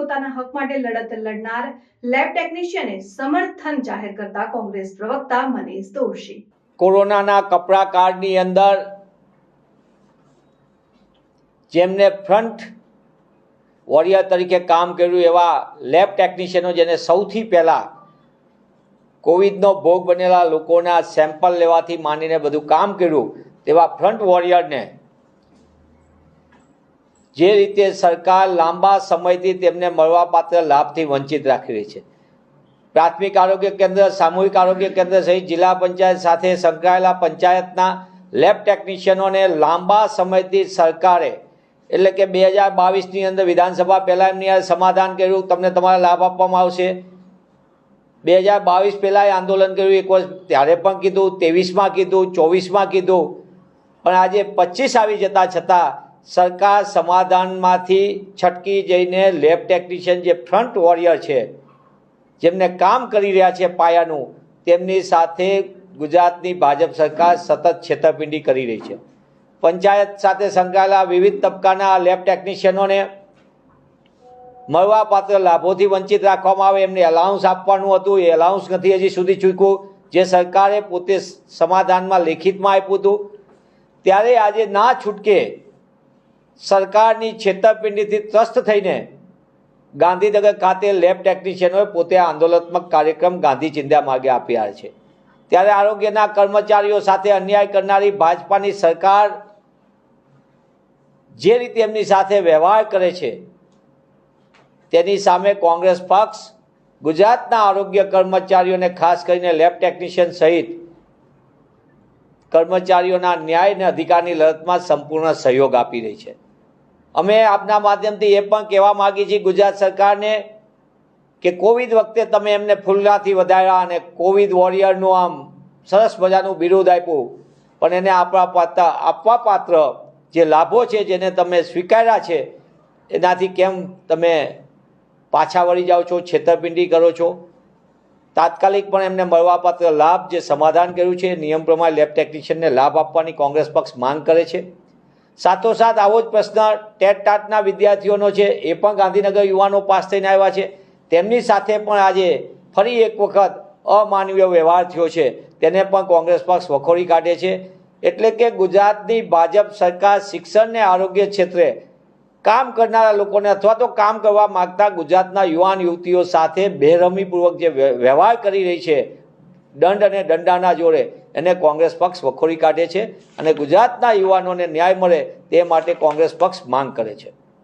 પોતાના હક માટે લડત લડનાર લેબ ટેકનિશિયને સમર્થન જાહેર કરતા કોંગ્રેસ પ્રવક્તા મનીષ દોશી. કોરોનાના કપડા કાર્ડની અંદર જેમને ફ્રન્ટ વોરિયર તરીકે કામ કર્યું એવા લેબ ટેકનિશિયનો જેને સૌથી પહેલાં કોવિડનો ભોગ બનેલા લોકોના સેમ્પલ લેવાથી માંડીને બધું કામ કર્યું, તેવા ફ્રન્ટ વોરિયરને જે રીતે સરકાર લાંબા સમયથી તેમને મળવાપાત્ર લાભથી વંચિત રાખી રહી છે. પ્રાથમિક આરોગ્ય કેન્દ્ર, સામૂહિક આરોગ્ય કેન્દ્ર સહિત જિલ્લા પંચાયત સાથે સંકળાયેલા પંચાયતના લેબ ટેકનિશિયનોને લાંબા સમયથી સરકારે, એટલે કે બે હજાર બાવીસની અંદર વિધાનસભા પહેલાં એમની સમાધાન કર્યું, તમને તમારા લાભ આપવામાં આવશે. બે હજાર બાવીસ પહેલાં આંદોલન કર્યું, એક વર્ષ ત્યારે પણ કીધું, ત્રેવીસમાં કીધું, ચોવીસમાં કીધું. પણ આજે પચીસ આવી જતાં છતાં સરકાર સમાધાનમાંથી છટકી જઈને લેબ ટેકનિશિયન જે ફ્રન્ટ વોરિયર છે, જેમને કામ કરી રહ્યા છે પાયાનું, તેમની સાથે ગુજરાતની ભાજપ સરકાર સતત છેતરપિંડી કરી રહી છે. પંચાયત સાથે સંકળાયેલા વિવિધ તબક્કાના લેબ ટેકનિશિયનોને મળવાપાત્ર લાભોથી વંચિત રાખવામાં આવે, એમને એલાઉન્સ આપવાનું હતું, એ એલાઉન્સ નથી હજી સુધી ચૂક્યું. જે સરકારે પોતે સમાધાનમાં લેખિતમાં આપ્યું હતું. ત્યારે આજે ના છૂટકે સરકારની છેતરપિંડીથી ત્રસ્ત થઈને ગાંધીનગર ખાતે લેબ ટેકનિશિયનોએ પોતે આંદોલનાત્મક કાર્યક્રમ ગાંધી ચિંધ્યા માર્ગે આપ્યા છે. ત્યારે આરોગ્યના કર્મચારીઓ સાથે અન્યાય કરનારી ભાજપાની સરકાર જે રીતે એમની સાથે વ્યવહાર કરે છે, તેની સામે કોંગ્રેસ પક્ષ, ગુજરાતના આરોગ્ય કર્મચારીઓને ખાસ કરીને લેબ ટેકનિશિયન સહિત કર્મચારીઓના ન્યાય અને અધિકારની લડતમાં સંપૂર્ણ સહયોગ આપી રહી છે. અમે આપના માધ્યમથી એ પણ કહેવા માગીએ છીએ ગુજરાત સરકારને કે કોવિડ વખતે તમે એમને ફૂલડાથી વધાર્યા અને કોવિડ વોરિયરનું આમ સરસ મજાનું બિરુદ આપ્યું. પણ એને આપણા પાત્ર આપવા પાત્ર જે લાભો છે, જેને તમે સ્વીકાર્યા છે, એનાથી કેમ તમે પાછા વળી જાઓ છો, છેતરપિંડી કરો છો? તાત્કાલિક પણ એમને મળવાપાત્ર લાભ જે સમાધાન કર્યું છે, નિયમ પ્રમાણે લેબ ટેકનિશિયનને લાભ આપવાની કોંગ્રેસ પક્ષ માંગ કરે છે. સાથોસાથ આવો જ પ્રશ્ન ટેટ ટાટના વિદ્યાર્થીઓનો છે. એ પણ ગાંધીનગર યુવાનો પાસ થઈને આવ્યા છે. તેમની સાથે પણ આજે ફરી એક વખત અમાનવીય વ્યવહાર થયો છે. તેને પણ કોંગ્રેસ પક્ષ વખોડી કાઢે છે. એટલે કે ગુજરાતની ભાજપ સરકાર શિક્ષણને આરોગ્ય ક્ષેત્રે કામ કરનારા લોકોને અથવા તો કામ કરવા માગતા ગુજરાતના યુવાન યુવતીઓ સાથે બેરહમીપૂર્વક જે વ્યવહાર કરી રહી છે, દંડ અને દંડાના જોડે એને કોંગ્રેસ પક્ષ વખોડી કાઢે છે અને ગુજરાતના યુવાનોને ન્યાય મળે તે માટે કોંગ્રેસ પક્ષ માંગ કરે છે.